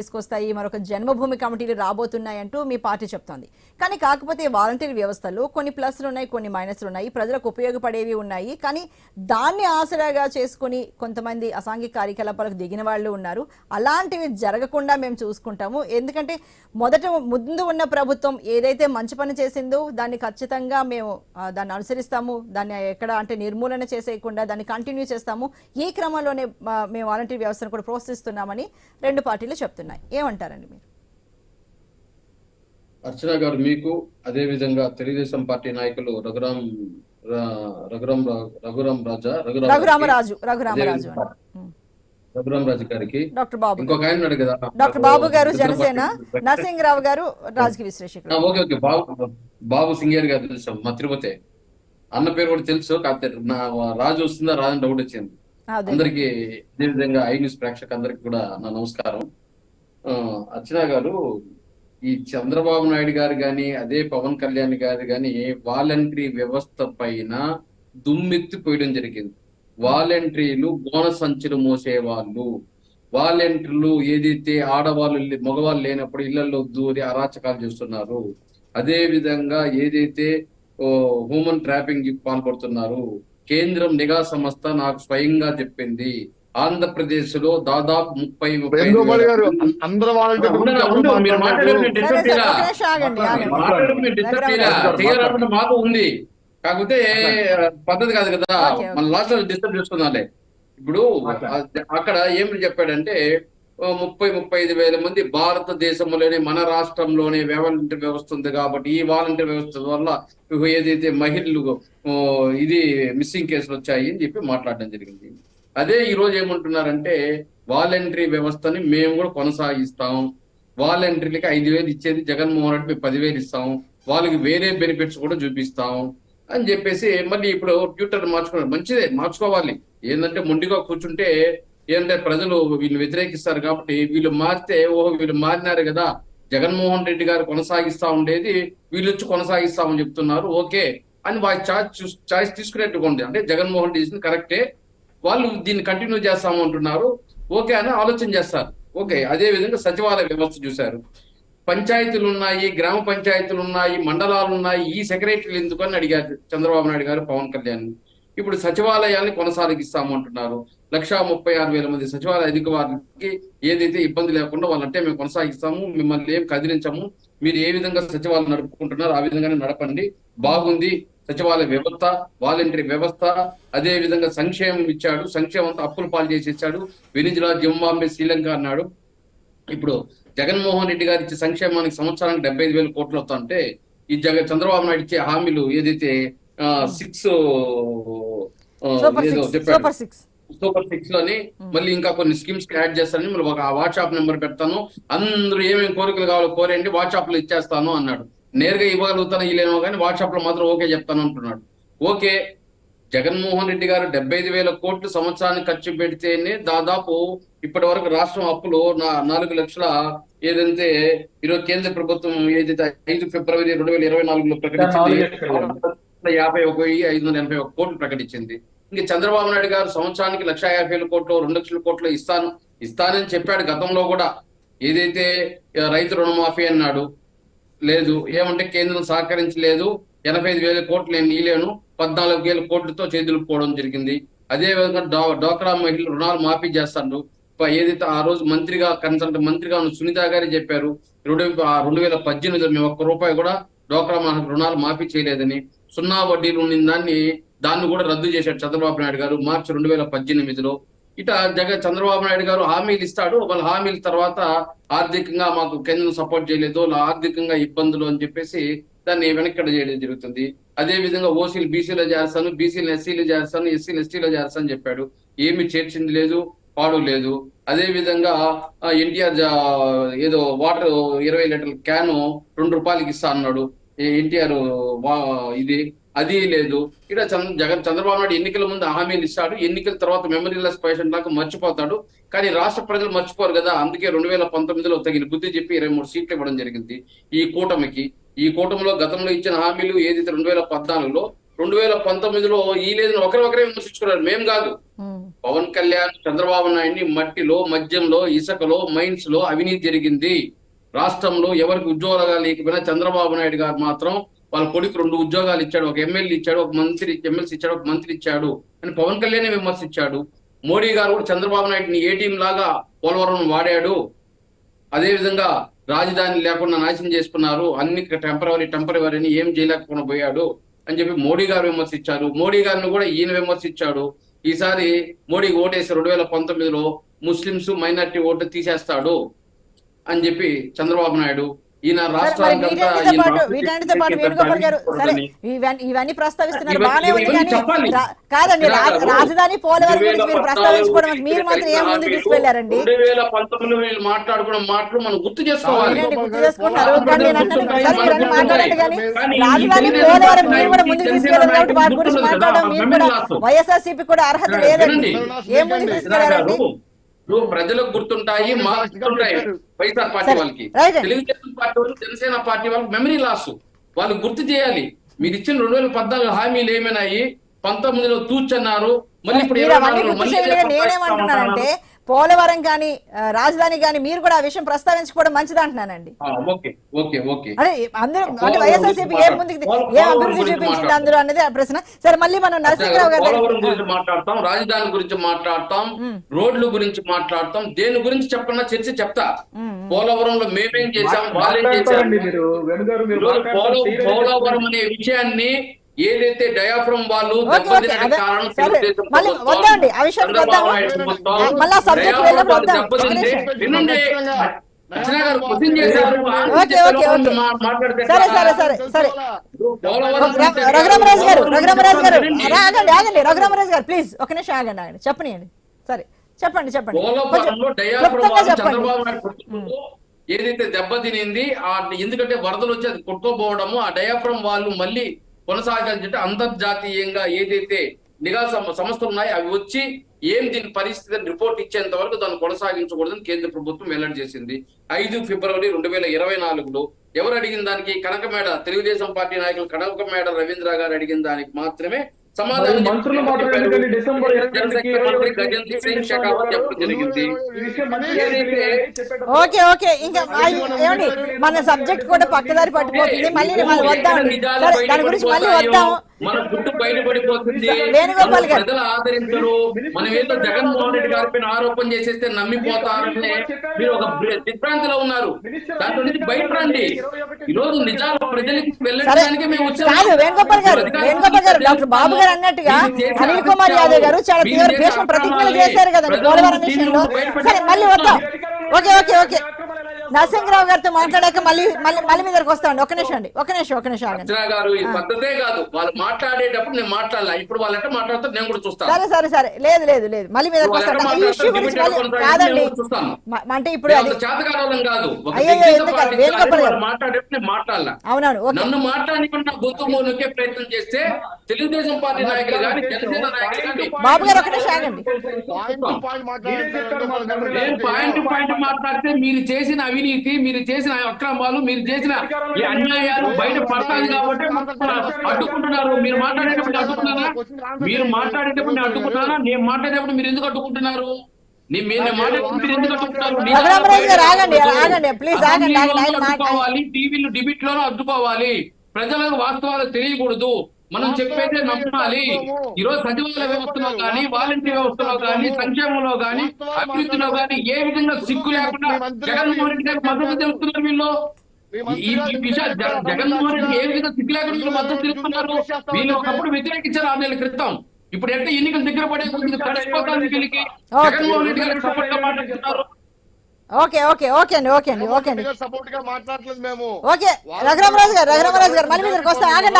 తీసుకొస్తాయి మరొక జన్మభూమి కమిటీలు రాబోతున్నాయంటూ మీ పార్టీ చెప్తోంది. కానీ కాకపోతే వాలంటీర్ వ్యవస్థలో కొన్ని ప్లస్లు ఉన్నాయి కొన్ని మైనస్లు ఉన్నాయి ప్రజలకు ఉపయోగపడేవి ఉన్నాయి. కానీ దాన్ని ఆసరాగా చేసుకుని కొంతమంది అసాంఘిక కార్యకలాపాలకు దిగిన వాళ్ళు ఉన్నారు. అలాంటివి జరగకుండా మేము చూసుకుంటాము. ఎందుకంటే మొదట ముందు ఉన్న ప్రభుత్వం ఏదైతే మంచి పని చేసిందో దాన్ని ఖచ్చితంగా మేము దాన్ని అనుసరిస్తాము. దాన్ని ఎక్కడ అంటే నిర్మూలన చేసేయకుండా దాన్ని కంటిన్యూ చేస్తాము. ఈ క్రమంలోనే మేము వాలంటీర్ వ్యవస్థను కూడా ప్రోత్సహిస్తున్నామని రెండు పార్టీలు చెప్తున్నాయి ఏమంటారండి మీరు? అర్చన గారు మీకు అదే విధంగా తెలుగుదేశం పార్టీ నాయకులు రఘురాం రఘురాం రఘురాం రాజా రఘురామరాజు రఘురామరాజు అదే. రఘురాం రాజు గారికి డాక్టర్ బాబు ఇంకొక ఆయన ఉన్నాడు కదా. డాక్టర్ బాబు గారు జనసేన నరసింహరావు గారు రాజకీయ విశ్లేషకులు. Okay okay. బాబు బాబు సింగేర్ గారు తెలుసు మా తిరుపతి. అన్న పేరు కూడా తెలుసు కాకపోతే నా రాజు వస్తుందా రాజు డౌట్ వచ్చింది. అదే. అందరికి ఇదే విధంగా ఐ న్యూస్ ప్రేక్షక అందరికి కూడా నా నమస్కారం. అర్చన గారు ఈ చంద్రబాబు నాయుడు గారు గాని అదే పవన్ కళ్యాణ్ గారు గాని వాలంటరీ వ్యవస్థ పైన దుమ్మెత్తి పోయడం జరిగింది. వాలంటరీలు గోన సంచులు మోసేవాళ్ళు. వాలంటీర్లు ఏదైతే ఆడవాళ్ళు మగవాళ్ళు లేనప్పుడు ఇళ్ళలో దూరి అరాచకాలు చేస్తున్నారు. అదే విధంగా ఏదైతే హ్యూమన్ ట్రాపింగ్ పాల్పడుతున్నారు. కేంద్రం నిఘా సంస్థ నాకు స్వయంగా చెప్పింది. ఆంధ్రప్రదేశ్లో దాదాపు ముప్పై ముప్పై గారు అందరు మాకు ఉంది. కాకపోతే పద్ధతి కాదు కదా. మన లాస్ట్ డిస్టర్బ్ చేసుకుందాంలే ఇప్పుడు అక్కడ ఏమి చెప్పాడంటే ముప్పై ముప్పై ఐదు వేల మంది భారతదేశంలోనే మన రాష్ట్రంలోనే వాలంటీర్ వ్యవస్థ ఉంది కాబట్టి ఈ వాలంటీర్ వ్యవస్థ వల్ల ఏదైతే మహిళలు ఇది మిస్సింగ్ కేసులు వచ్చాయి అని చెప్పి మాట్లాడడం జరిగింది. అదే ఈరోజు ఏమంటున్నారంటే వాలంటరీ వ్యవస్థని మేము కూడా కొనసాగిస్తాం. వాలంటీర్లకి ఐదు వేలు ఇచ్చేది జగన్మోహన్ రెడ్డి మేము పదివేలు ఇస్తాం. వాళ్ళకి వేరే బెనిఫిట్స్ కూడా చూపిస్తాం అని చెప్పేసి మళ్ళీ ఇప్పుడు ట్విట్టర్ మార్చుకున్నారు. మంచిదే మార్చుకోవాలి. ఏంటంటే మొండిగా కూర్చుంటే ఏంటంటే ప్రజలు వీళ్ళు వ్యతిరేకిస్తారు కాబట్టి వీళ్ళు మారితే ఓహో వీళ్ళు మారినారు కదా. జగన్మోహన్ రెడ్డి గారు కొనసాగిస్తా ఉండేది వీళ్ళు వచ్చి కొనసాగిస్తామని చెప్తున్నారు. ఓకే అని వారి ఛాయిస్ చాయిస్ తీసుకునేట్టుగా ఉంది అంటే జగన్మోహన్ రెడ్డి కరెక్టే. వాళ్ళు దీన్ని కంటిన్యూ చేస్తాము అంటున్నారు. ఓకే అని ఆలోచన చేస్తారు. ఓకే అదే విధంగా సచివాలయ వ్యవస్థ చూశారు. పంచాయతీలు ఉన్నాయి గ్రామ పంచాయతీలు ఉన్నాయి మండలాలు ఉన్నాయి ఈ సెక్రటరీలు ఎందుకు అని అడిగారు చంద్రబాబు నాయుడు గారు పవన్ కళ్యాణ్. ఇప్పుడు సచివాలయాన్ని కొనసాగిస్తాము అంటున్నారు. లక్షా ముప్పై ఆరు వేల మంది సచివాలయ అధికారులకి ఏదైతే ఇబ్బంది లేకుండా వాళ్ళంటే మేము కొనసాగిస్తాము మిమ్మల్ని ఏం కదిలించము. మీరు ఏ విధంగా సచివాలయం నడుపుకుంటున్నారు ఆ విధంగానే నడపండి. బాగుంది. సచివాలయ వ్యవస్థ వాలంటరీ వ్యవస్థ అదే విధంగా సంక్షేమం ఇచ్చాడు. సంక్షేమంతో అప్పులు పాలు చేసి ఇచ్చాడు వెనిజులా జింబాంబే శ్రీలంక అన్నాడు. ఇప్పుడు జగన్మోహన్ రెడ్డి గారు ఇచ్చే సంక్షేమానికి సంవత్సరానికి డెబ్బై ఐదు వేల కోట్లు వస్తుంటే ఈ జగ చంద్రబాబు నాయుడు ఇచ్చే హామీలు ఏదైతే సిక్స్ సూపర్ ఏదో సిక్స్ చెప్పాడు. Super six. సూపర్ సిక్స్లోని మళ్ళీ ఇంకా కొన్ని స్కీమ్స్ యాడ్ చేస్తానని మళ్ళీ ఒక వాట్సాప్ నెంబర్ పెడతాను. అందరూ ఏమేమి కోరికలు కావాలో కోరండి వాట్సాప్లో ఇచ్చేస్తాను అన్నాడు. నేరుగా ఇవ్వగలుగుతాను ఇల్లేమో కానీ వాట్సాప్లో మాత్రం ఓకే చెప్తాను అంటున్నాడు. ఓకే జగన్మోహన్ రెడ్డి గారు డెబ్బై ఐదు వేల కోట్లు సంవత్సరానికి ఖర్చు పెడితేనే దాదాపు ఇప్పటి వరకు రాష్ట్రం అప్పులు నా- నాలుగు లక్షల ఏదైతే ఈరోజు కేంద్ర ప్రభుత్వం ఏదైతే ఐదు ఫిబ్రవరి రెండు వేల ఇరవై నాలుగులో ప్రకటించింది యాభై ఒక వెయ్యి ఐదు వందల ఎనభై ఒక కోట్లు ప్రకటించింది. ఇంక చంద్రబాబు నాయుడు గారు సంవత్సరానికి లక్ష యాభై వేల కోట్లు రెండు లక్షల కోట్లు ఇస్తాను ఇస్తానని చెప్పాడు గతంలో కూడా. ఏదైతే రైతు రుణమాఫీ అన్నాడు లేదు. ఏమంటే కేంద్రం సహకరించలేదు. ఎనభై ఐదు వేల కోట్లు నేను ఇలేను పద్నాలుగు వేల కోట్లతో చేతులుకోవడం జరిగింది. అదే విధంగా డా- డ్వాక్రా మహిళలు రుణాలు మాఫీ చేస్తాడు ఏదైతే ఆ రోజు మంత్రిగా కన్సల్ట్ మంత్రిగా ఉన్న సునీత గారే చెప్పారు రెండు రెండు వేల పద్దెనిమిదిలో మేము ఒక్క రూపాయి కూడా డ్వాక్రా మహిళ రుణాలు మాఫీ చేయలేదని. సున్నా వడ్డీలు ఉన్న దాన్ని దాన్ని కూడా రద్దు చేశారు చంద్రబాబు నాయుడు గారు మార్చి రెండు వేల పద్దెనిమిదిలో. ఇట జగ చంద్రబాబు నాయుడు గారు హామీలు ఇస్తాడు. వాళ్ళ హామీల తర్వాత ఆర్థికంగా మాకు కేంద్రం సపోర్ట్ చేయలేదు ఆర్థికంగా ఇబ్బందులు అని చెప్పేసి దాన్ని వెనక్కడ చేయడం జరుగుతుంది. అదే విధంగా ఓసీలు బీసీలో చేస్తాను బీసీలు ఎస్సీలు చేస్తాను ఎస్సీలు ఎస్టీలో చేస్తాను చెప్పాడు. ఏమి చేర్చింది లేదు పాడు లేదు. అదే విధంగా ఎన్టీఆర్ ఏదో వాటర్ ఇరవై లీటర్ల క్యాను రెండు రూపాయలకి ఇస్తా అన్నాడు. ఎన్టీఆర్ ఇది అది లేదు. ఇక్కడ చంద్ర జగన్ చంద్రబాబు నాయుడు ఎన్నికల ముందు హామీలు ఇస్తాడు. ఎన్నికల తర్వాత మెమరీ లెస్ పేషెంట్ లాగా మర్చిపోతాడు. కానీ రాష్ట్ర ప్రజలు మర్చిపోరు కదా. అందుకే రెండు వేల పంతొమ్మిదిలో తగిన బుద్ధి చెప్పి ఇరవై మూడు సీట్లు ఇవ్వడం జరిగింది ఈ కూటమికి. ఈ కూటమిలో గతంలో ఇచ్చిన హామీలు ఏదైతే రెండు వేల పద్నాలుగులో రెండు వేల పంతొమ్మిదిలో ఈ లేదని ఒకరి ఒకరే విమర్శించుకున్నారు. మేము కాదు. పవన్ కళ్యాణ్ చంద్రబాబు నాయుడిని మట్టిలో మద్యంలో ఇసుకలో మైన్స్లో అవినీతి జరిగింది. రాష్ట్రంలో ఎవరికి ఉద్యోగాలు లేకపోయినా చంద్రబాబు నాయుడు గారు మాత్రం వాళ్ళ కొడుకు రెండు ఉద్యోగాలు ఇచ్చాడు ఒక ఎమ్మెల్యే ఇచ్చాడు ఒక మంత్రి ఎమ్మెల్సీ ఇచ్చాడు ఒక మంత్రి ఇచ్చాడు. అని పవన్ కళ్యాణ్ విమర్శించాడు. మోడీ గారు కూడా చంద్రబాబు నాయుడిని ఏటీఎం లాగా పోలవరం వాడాడు అదే విధంగా రాజధాని లేకుండా నాశనం చేసుకున్నారు అన్ని టెంపరవరీ టెంపరవరీ అని ఏం చేయలేకపోయినా పోయాడు అని చెప్పి మోడీ గారు విమర్శించారు. మోడీ గారిని కూడా ఈయన విమర్శించాడు. ఈసారి మోడీకి ఓటేసి రెండు వేల పంతొమ్మిదిలో ముస్లింస్ మైనార్టీ ఓటు తీసేస్తాడు అని చెప్పి చంద్రబాబు నాయుడు వీటన్నిటితో పాటు వేణుగోపాల్ గారు సరే ఇవన్నీ ప్రస్తావిస్తున్నారు. బాగానే ఉంది కానీ కాదండి. రాజధాని పోలవరం గురించి మీరు ప్రస్తావించుకోవడం మీరు మాత్రం ఏం ముందు తీసుకెళ్ళారండి రెండు వేల పంతొమ్మిదిలో వీళ్ళు మాట్లాడుకున్న మాటలు మనం గుర్తు చేసుకోవాలి. గుర్తు కానీ నేను మాట్లాడండి కానీ రాజధాని పోలవరం మీరు కూడా ముందుకు తీసుకెళ్ళారు కాబట్టి వాటి గురించి మాట్లాడడం మీరు కూడా. వైఎస్ఆర్సీపీ కూడా అర్హత. లేదండి. ఏం ముందుకు తీసుకెళ్ళారండి? ఇప్పుడు ప్రజలకు గుర్తుంటాయి మా గుర్తుంటాయి. వైఎస్ఆర్ పార్టీ వాళ్ళకి. తెలుగుదేశం పార్టీ వాళ్ళు జనసేన పార్టీ వాళ్ళకి మెమరీ లాస్ వాళ్ళు గుర్తు చేయాలి. మీరు ఇచ్చిన రెండు వేల పద్నాలుగు హామీలు ఏమైనాయి? పంతొమ్మిదిలో తూచన్నారు. మళ్ళీ ఇప్పుడు నేనేమంటున్నానంటే పోలవరం కానీ రాజధాని కానీ మీరు కూడా ఆ విషయం ప్రస్తావించుకోవడం మంచిది అంటున్నానండి. ఆ, ఓకే ఓకే ఓకే. అంటే అందరూ అంటే పోలవరం వైఎస్ఆర్సీపీ గురించి ఏం ముందుకు పోలవరం ఏం అభివృద్ధి గురించి చూపించింది అనేది ఆ ప్రశ్న. సరే మళ్ళీ మనం నరసింహరావు గారు మాట్లాడతాం రాజధాని గురించి మాట్లాడతాం రోడ్ల గురించి మాట్లాడతాం దేని గురించి చెప్పన్నా చర్చ చెప్తా. పోలవరంలో మేమేం చేశాం వాళ్ళేం serious పోలవరం అనే విషయాన్ని ఏదైతే డయాఫ్రమ్ వాళ్ళు సరే, సరే సరే సరే రఘురామరాజు గారు రఘురామరాజు గారు. ఆగండి ఆగండి. రఘురామరాజు గారు ప్లీజ్. ఒక నిమిషం ఆగండి ఆగండి. చెప్పనియండి. సరే. చెప్పండి చెప్పండి. చెప్పండి. చంద్రబాబు నాయుడు ప్రభుత్వంలో ఏదైతే దెబ్బతినింది ఆ ఎందుకంటే వరదలు వచ్చి అది కొట్టుకోపోవడము ఆ డయాఫ్రమ్ వాళ్ళు మళ్ళీ కొనసాగాలంటే అంతర్జాతీయంగా ఏదైతే నిఘా సంస్థలు ఉన్నాయో అవి వచ్చి ఏం దీని పరిస్థితి రిపోర్ట్ ఇచ్చేంత వరకు దాన్ని కొనసాగించకూడదని కేంద్ర ప్రభుత్వం వెల్లడి చేసింది. ఐదు ఫిబ్రవరి రెండు వేల ఇరవై నాలుగులో ఎవరు అడిగిన దానికి కనకమేడ తెలుగుదేశం పార్టీ నాయకులు కనకమేడ రవీంద్ర గారు అడిగిన దానికి మాత్రమే సమాధానం మంత్రులు మాత్రం డిసెంబర్ జరిగింది. Okay okay. ఇంకా ఏమండి? మన సబ్జెక్ట్ కూడా పక్కదారి పట్టుకుపోతుంది మళ్ళీ మనం నిజాలు సరే దాని గురించి మళ్ళీ వద్దాం. మన గుట్టు బయటపడిపోతుంది. ప్రజలు ఆదరించరు. మనం ఏదో జగన్మోహన్ రెడ్డి గారి పైన ఆరోపణ చేసేస్తే నమ్మిపోతారని మీరు ఒక దిగ్భ్రాంతిలో ఉన్నారు. దాంట్లో నుంచి బయటరండి. ఈ రోజు నిజాలు ప్రజలకి వెళ్ళడానికి మేము వచ్చాము. కాదు వేణుగోపాల్ గారు వేణుగోపాల్ గారు డాక్టర్ బాబు గారు అన్నట్టుగా అనిల్ కుమార్ యాదవ్ గారు చాలా తీవ్ర భీష్మ ప్రతిజ్ఞలు చేశారు కదండి ప్రజల పోలవరం విషయంలో. సరే మళ్ళీ వద్దాం. Okay okay okay. నరసింహరావు గారితో మాట్లాడాక మళ్ళీ మళ్ళీ మళ్ళీ మీ దగ్గరకు వస్తామండి. ఒక నిమిషం అండి ఒక నిమిషం ఒక నిమిషం ఆగండి. అర్చన గారు ఈ పద్ధతే కాదు. వాళ్ళు మాట్లాడేటప్పుడు నేను మాట్లాడాల. ఇప్పుడు వాళ్ళు ఎట్లా మాట్లాడతారు నేను కూడా చూస్తాను. సరే సరే సరే. లేదు లేదు లేదు. మళ్ళీ మీ దగ్గరకు వాళ్ళు వస్తాను. ఈ ఇష్యూ గురించి మళ్ళీ కాదండి. మ- అంటే ఇప్పుడు అది కాదు. ఒక అయ్యయ్యో, వ్యక్తిగత ఎందుకు? పార్టీ వేణుగోపాల్ వాళ్ళు గారు. మాట్లాడేప్పుడు నేను మాట్లాడాల. అవునవును ఓకే. నన్ను మాట్లాడకుండా గొంతు నొక్కే ప్రయత్నం చేస్తే తెలుగుదేశం పార్టీ నాయకులు కానీ జనసేన నాయకులు కానీ బాబు గారు ఒక నిమిషం ఆగండి. పాయింట్ టు పాయింట్ మాట్లాడారు నేను పాయింట్ టు పాయింట్ మాట్లాడితే మీరు చేసిన అవినీతి మీరు చేసిన అక్రమాలు మీరు చేసిన ఈ అన్యాయాలు బయట పడతాయి కాబట్టి అడ్డుకుంటున్నారు. మీరు మాట్లాడేటప్పుడు అడ్డుకున్నారా మీరు మాట్లాడేటప్పుడు నేను అడ్డుకున్నారా నేను మాట్లాడేటప్పుడు మీరు ఎందుకు అడ్డుకుంటున్నారు? అడ్డుకోవాలి. టీవీలు డిబిట్ లోనూ అడ్డుకోవాలి. ప్రజలకు వాస్తవాలు తెలియకూడదు. మనం చెప్పేదే నమ్మాలి. ఈ రోజు సచివాలయ వ్యవస్థలో కానీ వాలంటీర్ వ్యవస్థలో కానీ సంక్షేమంలో కానీ అభివృద్ధిలో కానీ ఏ విధంగా సిగ్గు లేకుండా జగన్మోహన్ రెడ్డి గారికి మద్దతు తెలుస్తున్నారు వీళ్ళు? ఈ విషయాలు జగ- జగన్మోహన్ రెడ్డి ఏ విధంగా సిగ్గు లేకుండా వీళ్ళు మద్దతు తెలుస్తున్నారు? వీళ్ళు ఒకప్పుడు వ్యతిరేకించారు ఆరు నెలల క్రితం. ఇప్పుడు ఎట్లా ఎన్నికలు దగ్గర పడే కొద్ది కలిసిపోతాను వీళ్ళకి. జగన్మోహన్ రెడ్డి గారికి సపోర్ట్గా మాట్లాడుతున్నారు. ఓకే ఓకే ఓకే అండి ఓకే అండి ఓకే అండి. సపోర్ట్గా మాట్లాడలేదు మేము. ఓకే. రఘురామరాజు గారు రఘురామరాజు గారు మళ్ళీ మీ దగ్గరకు వస్తాం ఆగండి.